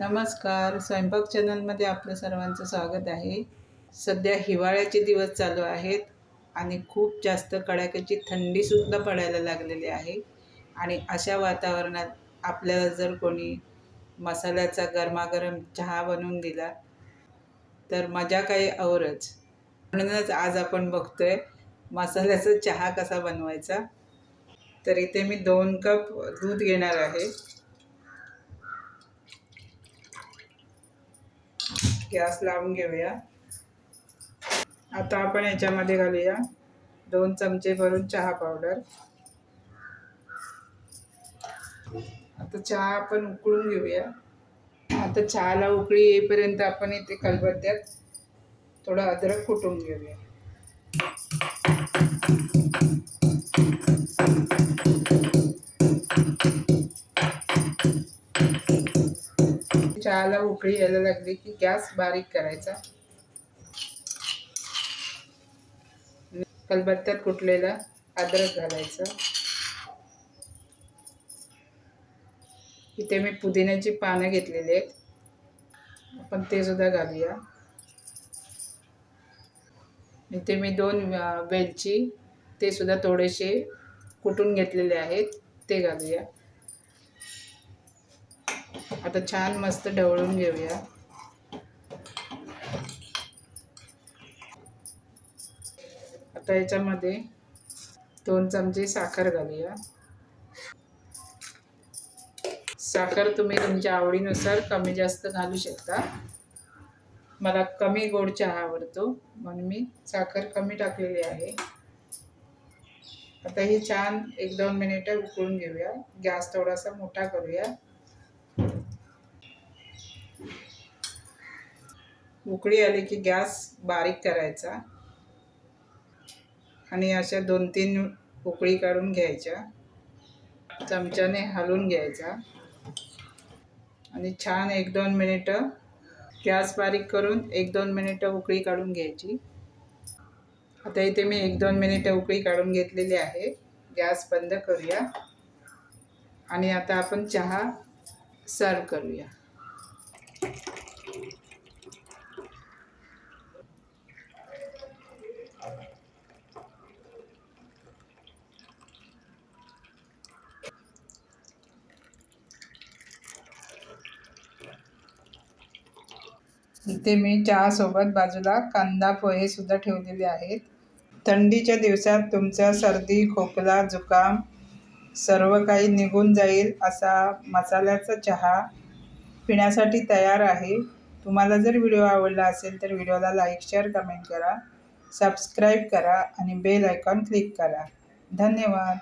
नमस्कार. स्वयंपाक चॅनलमध्ये आपलं सर्वांचं स्वागत आहे. सध्या हिवाळ्याचे दिवस चालू आहेत आणि खूप जास्त कडाक्याची थंडीसुद्धा पडायला लागलेली आहे. आणि अशा वातावरणात आपल्याला जर कोणी मसाल्याचा गरमागरम चहा बनवून दिला तर मजा काही औरच. म्हणूनच आज आपण बघतोय मसाल्याचा चहा कसा बनवायचा. तर इथे मी दोन कप दूध घेणार आहे. गॅस लावून घेऊया. आता आपण याच्यामध्ये घालूया दोन चमचे भरून चहा पावडर. आता चहा आपण उकळून घेऊया. आता चहाला उकळी येईपर्यंत आपण इथे कलबत्त्यात थोडं अद्रक कुटून घेऊया. चहाला उकळी यायला लागली की गॅस बारीक करायचा. कलबत्त्यात कुटलेला अद्रक घालायचं. इथे मी पुदिन्याची पानं घेतलेली आहेत. आपण ते सुद्धा घालूया. इथे मी दोन वेलची ते सुद्धा थोडेसे कुटून घेतलेले आहेत. ते घालूया. आता छान मस्त ढवळून घेऊया. आता याच्यामध्ये दोन चमचे साखर घालूया. साखर तुम्ही तुमच्या आवडीनुसार कमी जास्त घालू शकता. मला कमी गोड चहा आवडतो म्हणून मी साखर कमी टाकलेली आहे. आता ही छान एक दोन मिनिटं उकळून घेऊया. गॅस थोडासा मोठा करूया. उकळी आली की गॅस बारीक करायचा. आणि अशा दोन तीन उकळी काढून घ्यायच्या. चमच्याने हलवून घ्यायचा. आणि छान एक दोन मिनिटं गॅस बारीक करून एक दोन मिनिटं उकळी काढून घ्यायची. आता इथे मी एक दोन मिनिटं उकळी काढून घेतलेली आहे. गॅस बंद करूया. आणि आता आपण चहा सर्व करूया. इथे मी चहासोबत बाजूला कांदा पोहे सुद्धा ठेवलेले आहेत. थंडीच्या दिवसात तुमचा सर्दी खोकला जुकाम सर्व काही निघून जाईल असा मसाल्याचा चहा पिण्यासाठी तयार आहे. तुम्हाला जर व्हिडिओ आवडला असेल तर व्हिडिओला लाईक शेअर कमेंट करा. सबस्क्राईब करा आणि बेल आयकॉन क्लिक करा. धन्यवाद.